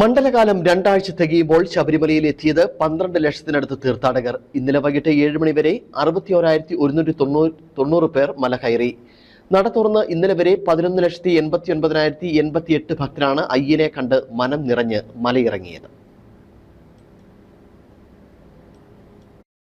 മണ്ഡലകാലം രണ്ടാഴ്ച തികയുമ്പോൾ ശബരിമലയിൽ എത്തിയത് പന്ത്രണ്ട് ലക്ഷത്തിനടുത്ത് തീർത്ഥാടകർ. ഇന്നലെ വൈകിട്ട് ഏഴ് മണി വരെ അറുപത്തി ഓരായിരത്തി ഒരുന്നൂറ്റി തൊണ്ണൂറ് തൊണ്ണൂറ് പേർ മല കയറി. നട തുറന്ന് ഇന്നലെ വരെ പതിനൊന്ന് ലക്ഷത്തി എൺപത്തി ഒൻപതിനായിരത്തി എൺപത്തി എട്ട് ഭക്തരാണ് അയ്യനെ കണ്ട് മനം നിറഞ്ഞ് മലയിറങ്ങിയത്.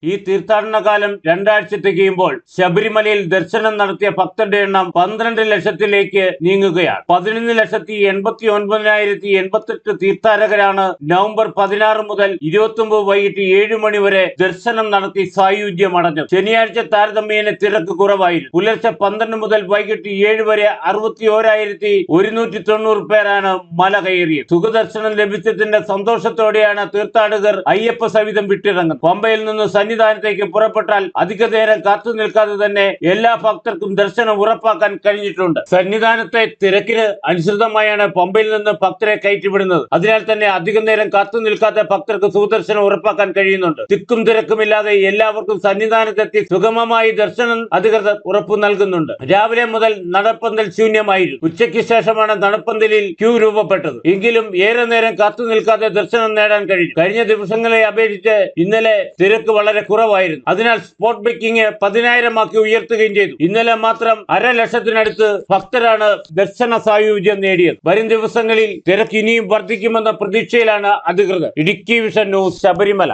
ഈ തീർത്ഥാടന കാലം രണ്ടാഴ്ച തികയുമ്പോൾ ശബരിമലയിൽ ദർശനം നടത്തിയ ഭക്തരുടെ എണ്ണം പന്ത്രണ്ട് ലക്ഷത്തിലേക്ക് നീങ്ങുകയാണ്. പതിനൊന്ന് ലക്ഷത്തി എൺപത്തി ഒൻപതിനായിരത്തി എൺപത്തെട്ട് തീർത്ഥാടകരാണ് നവംബർ പതിനാറ് മുതൽ ഇരുപത്തി ഒമ്പത് വൈകിട്ട് ഏഴ് മണി വരെ ദർശനം നടത്തി സായുജ്യം അടഞ്ഞു. ശനിയാഴ്ച താരതമ്യേന തിരക്ക് കുറവായിരുന്നു. പുലർച്ചെ പന്ത്രണ്ട് മുതൽ വൈകിട്ട് ഏഴ് വരെ അറുപത്തി ഓരായിരത്തി ഒരുന്നൂറ്റി തൊണ്ണൂറ് പേരാണ് മല കയറിയത്. സുഖദർശനം ലഭിച്ചതിന്റെ സന്തോഷത്തോടെയാണ് തീർത്ഥാടകർ അയ്യപ്പ സവിധം വിട്ടിറങ്ങുന്നത്. പമ്പയിൽ നിന്ന് സന്നിധാനത്തേക്ക് പുറപ്പെട്ടാൽ അധിക നേരം കാത്തു നിൽക്കാതെ തന്നെ എല്ലാ ഭക്തർക്കും ദർശനം ഉറപ്പാക്കാൻ കഴിഞ്ഞിട്ടുണ്ട്. സന്നിധാനത്തെ തിരക്കിന് അനുസൃതമായാണ് പമ്പയിൽ നിന്ന് ഭക്തരെ കയറ്റിവിടുന്നത്. അതിനാൽ തന്നെ അധിക നേരം കാത്തു നിൽക്കാത്ത ഭക്തർക്ക് സുദർശനം ഉറപ്പാക്കാൻ കഴിയുന്നുണ്ട്. തിക്കും തിരക്കുമില്ലാതെ എല്ലാവർക്കും സന്നിധാനത്തെത്തി സുഗമമായി ദർശനം അധികൃതർ ഉറപ്പു നൽകുന്നുണ്ട്. രാവിലെ മുതൽ നടപ്പന്തൽ ശൂന്യമായിരുന്നു. ഉച്ചയ്ക്ക് ശേഷമാണ് നടപ്പന്തലിൽ ക്യൂ രൂപപ്പെട്ടത്. എങ്കിലും ഏറെ നേരം കാത്തു നിൽക്കാതെ ദർശനം നേടാൻ കഴിയും. കഴിഞ്ഞ ദിവസങ്ങളെ അപേക്ഷിച്ച് ഇന്നലെ തിരക്ക് വളരെ കുറവായിരുന്നു. അതിനാൽ സ്പോട്ട് ബുക്കിംഗ് പതിനായിരമാക്കി ഉയർത്തുകയും ചെയ്തു. ഇന്നലെ മാത്രം അര ലക്ഷത്തിനടുത്ത് ഭക്തരാണ് ദർശന സായുജ്യം നേടിയത്. വരും ദിവസങ്ങളിൽ തിരക്ക് ഇനിയും വർദ്ധിക്കുമെന്ന പ്രതീക്ഷയിലാണ് അധികൃതർ. Idukki vision news Sabarimala.